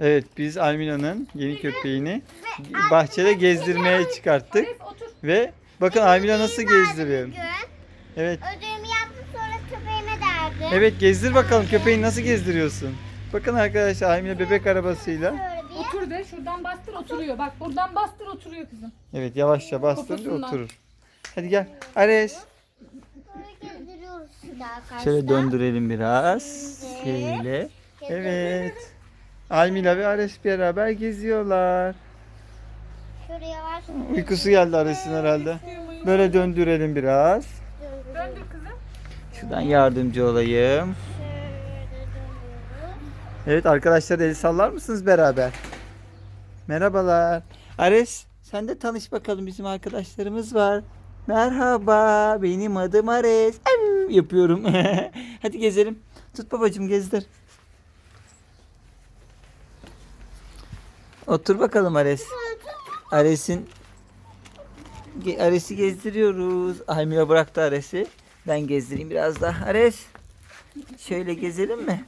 Evet biz Almina'nın yeni köpeğini bahçede gezdirmeye çıkarttık. Ve bakın Almina nasıl gezdiriyor. Evet. ödevimi yaptım sonra köpeğime derdim. Evet gezdir bakalım köpeği nasıl gezdiriyorsun. Bakın arkadaşlar Almina bebek arabasıyla. Otur de şuradan bastır oturuyor. Bak buradan bastır oturuyor kızım. Evet yavaşça Poposundan. oturur. Hadi gel. Ares. Şöyle döndürelim biraz. Şöyle. Evet. Almila ve Ares beraber geziyorlar. Şöyle yavaş Uykusu geldi Ares'in herhalde. Böyle döndürelim biraz. Döndür kızım. Şuradan yardımcı olayım. Evet arkadaşlar el sallar mısınız beraber? Merhabalar. Ares sen de tanış bakalım bizim arkadaşlarımız var. Merhaba benim adım Ares. Yapıyorum. Hadi gezelim. Tut babacığım gezdir. Otur bakalım Ares. Ares'in Ares'i gezdiriyoruz. Almira bıraktı Ares'i. Ben gezdireyim biraz daha. Ares. Şöyle gezelim mi?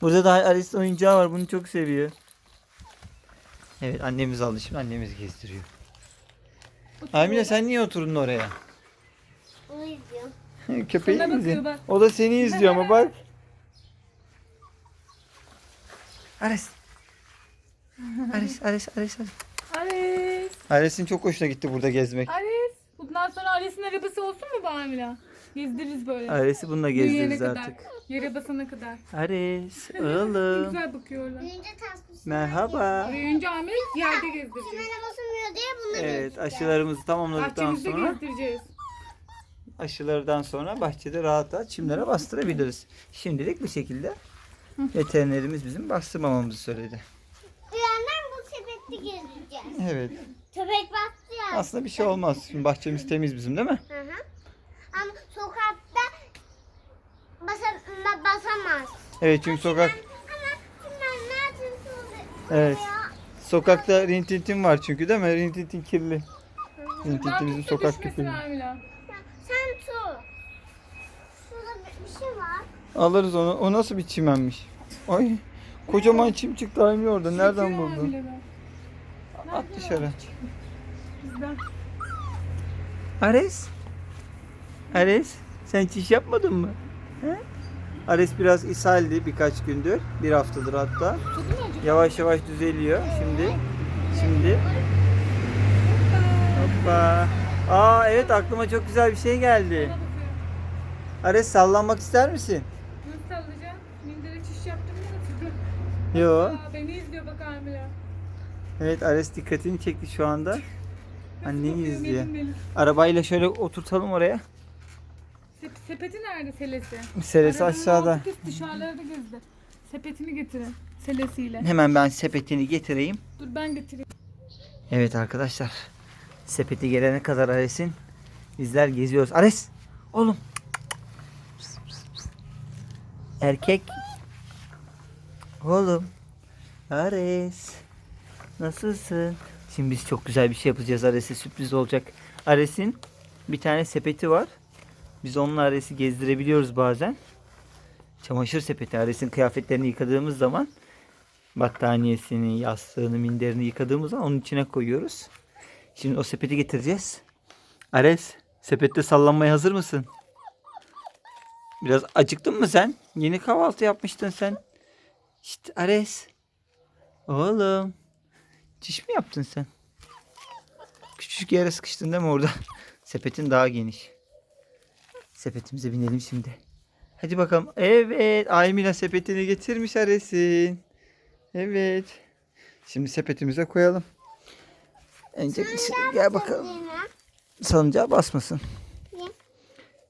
Burada da Ares'in oyuncağı var. Bunu çok seviyor. Evet annemiz aldı şimdi annemiz gezdiriyor. Amine sen niye oturdun oraya? Köpeği Sana mi bakıyor izliyor? bak. O da seni izliyor ama bak. Ares. Ares, Ares, Ares, Ares. Ares. Ares'in çok hoşuna gitti burada gezmek. Ares. Bundan sonra Ares'in arabası olsun mu bu Amila? Gezdiririz böyle. Ares'i bununla Büyüyene gezdiririz kadar. artık. Yere basana kadar. Ares, Ne oğlum. güzel bakıyorlar. Merhaba. Büyüyünce Ahmet yerde basılmıyor diye bunu Evet aşılarımızı tamamladıktan Bahçemizde sonra gezdireceğiz. aşılardan sonra bahçede rahat rahat çimlere bastırabiliriz. Şimdilik bu şekilde veterinerimiz bizim bastırmamamızı söyledi. Sepette gezdireceğiz. Evet. Köpek bastı ya. Aslında bir şey olmaz. Şimdi bahçemiz temiz bizim değil mi? Hı hı. Ama sokakta basa, ma- basamaz. Evet çünkü sokak Ama su Evet. Sokakta rintintin var çünkü değil mi? Rintintin kirli. Rintintin bizim sokak köpeği. Sen su. Şurada bir, şey var. Alırız onu. O nasıl bir çimenmiş? Ay kocaman çim çıktı Aymi orada. Nereden buldun? At dışarı. Bizden. Ares. Ares sen çiş yapmadın mı? He? Ares biraz ishaldi birkaç gündür. Bir haftadır hatta. Yavaş yavaş düzeliyor. Şimdi şimdi hoppa. Aa evet aklıma çok güzel bir şey geldi. Ares sallanmak ister misin? Nasıl alacağım? Mindere çiş yaptım ya. Yo. Aa, beni izliyor bak Amila. Evet Ares dikkatini çekti şu anda. Anneni izliyor. Arabayla şöyle oturtalım oraya. Sep- sepeti nerede selesi? Seresi Arabanın aşağıda. altı kız dışarılarda gezdi. Sepetini getirin. Selesiyle. Hemen ben sepetini getireyim. Dur ben getireyim. Evet arkadaşlar. Sepeti gelene kadar Ares'in bizler geziyoruz. Ares! Oğlum! Erkek. Oğlum. Ares. Nasılsın? Şimdi biz çok güzel bir şey yapacağız. Ares'e sürpriz olacak. Ares'in bir tane sepeti var. Biz onunla Ares'i gezdirebiliyoruz bazen. Çamaşır sepeti. Ares'in kıyafetlerini yıkadığımız zaman battaniyesini, yastığını, minderini yıkadığımız zaman onun içine koyuyoruz. Şimdi o sepeti getireceğiz. Ares, sepette sallanmaya hazır mısın? Biraz acıktın mı sen? Yeni kahvaltı yapmıştın sen. İşte Ares. Oğlum. Çiş mi yaptın sen? Küçücük yere sıkıştın değil mi orada? Sepetin daha geniş. Sepetimize binelim şimdi. Hadi bakalım. Evet. Aymina sepetini getirmiş Ares'in. Evet. Şimdi sepetimize koyalım. Önce bir- gel bakalım. Salıncağa basmasın.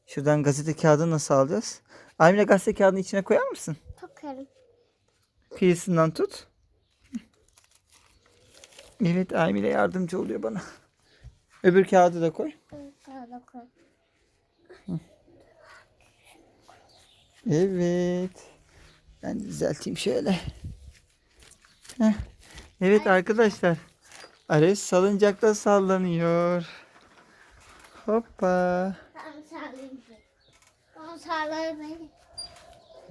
Şuradan gazete kağıdını nasıl alacağız? Aymine gazete kağıdını içine koyar mısın? Takarım. Kıyısından tut. Evet Aymine yardımcı oluyor bana. Öbür kağıdı da koy. Evet, sağda koy. Evet. Ben düzelteyim şöyle. Heh. Evet arkadaşlar. Ares salıncakta sallanıyor. Hoppa.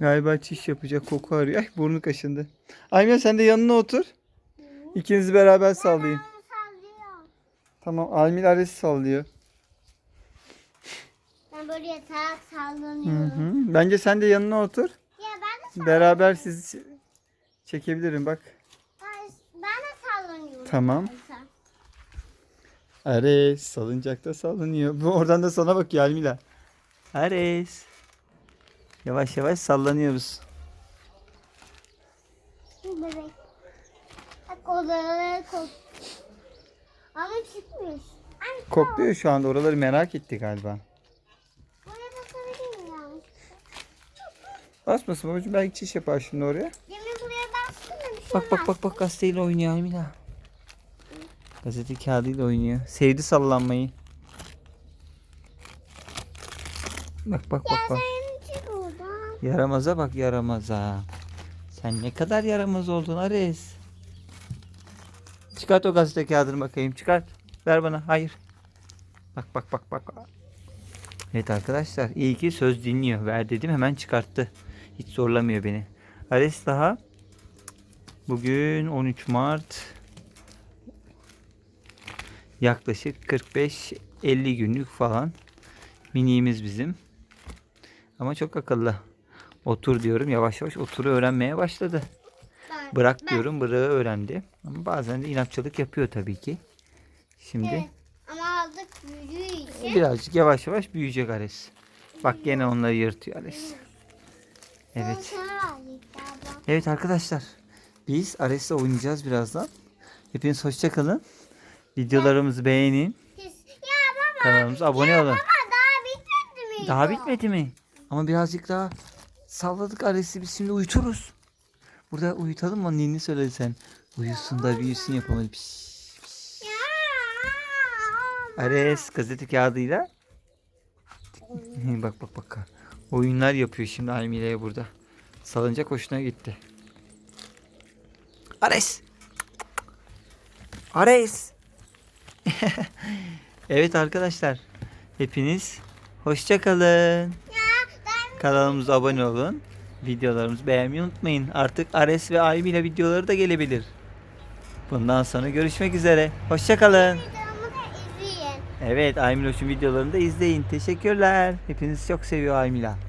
Galiba çiş yapacak koku arıyor. Ay burnu kaşındı. Aymila sen de yanına otur. İkinizi beraber sallayın. Onu sallıyor. Tamam Almila Ares'i sallıyor. Ben böyle yatarak Hı sallanıyorum. hı. Bence sen de yanına otur. Ya ben de Beraber sizi çekebilirim bak. Ben, ben de sallanıyorum. Tamam. Mesela. Ares salıncakta sallanıyor. Bu oradan da sana bakıyor Almila. Ares. Yavaş yavaş sallanıyoruz. Bebek. Bak odaları kok. Ama çıkmış. Anne Kokluyor şu anda oraları merak etti galiba. buraya basabilir miyim yanlış? Basmasın babacığım belki çiş yapar şimdi oraya. Demin buraya bastım da bir şey Bak bak bak bak gazeteyle oynuyor Almila. Gazete kağıdıyla oynuyor. Sevdi sallanmayı. Bak bak bak bak. Sen çık oradan. Yaramaza bak yaramaza. Sen ne kadar yaramaz oldun Ares. Çıkart o gazete kağıdını bakayım. Çıkart. Ver bana. Hayır. Bak bak bak bak. Evet arkadaşlar iyi ki söz dinliyor. Ver dedim hemen çıkarttı. Hiç zorlamıyor beni. Ares daha bugün 13 Mart yaklaşık 45-50 günlük falan miniğimiz bizim. Ama çok akıllı. Otur diyorum yavaş yavaş oturu öğrenmeye başladı. Bırak ben- diyorum bırağı öğrendi. Ama bazen de inatçılık yapıyor tabii ki. Şimdi Evet. Ama aldık için. birazcık yavaş yavaş büyüyecek Ares. Bak gene onları yırtıyor Ares. Evet. Evet arkadaşlar. Biz Ares'le oynayacağız birazdan. Hepiniz hoşça kalın. Videolarımızı beğenin. Ya baba. Kanalımıza abone olun. Baba daha bitmedi mi? Daha bitmedi mi? Ama birazcık daha salladık Ares'i biz şimdi uyuturuz. Burada uyutalım mı? Ninni söyledi sen. Uyusun da büyüsün yapamadı. Piş, piş. Ya. Ares gazete kağıdıyla. bak bak bak. Oyunlar yapıyor şimdi Almile'ye burada. Salıncak hoşuna gitti. Ares. Ares. evet arkadaşlar. Hepiniz hoşça kalın. Kanalımıza abone olun. Videolarımızı beğenmeyi unutmayın. Artık Ares ve Almila videoları da gelebilir. Bundan sonra görüşmek üzere. Hoşça kalın. Videomu da izleyin. Evet Aymiloş'un videolarını da izleyin. Teşekkürler. Hepinizi çok seviyor Aymila.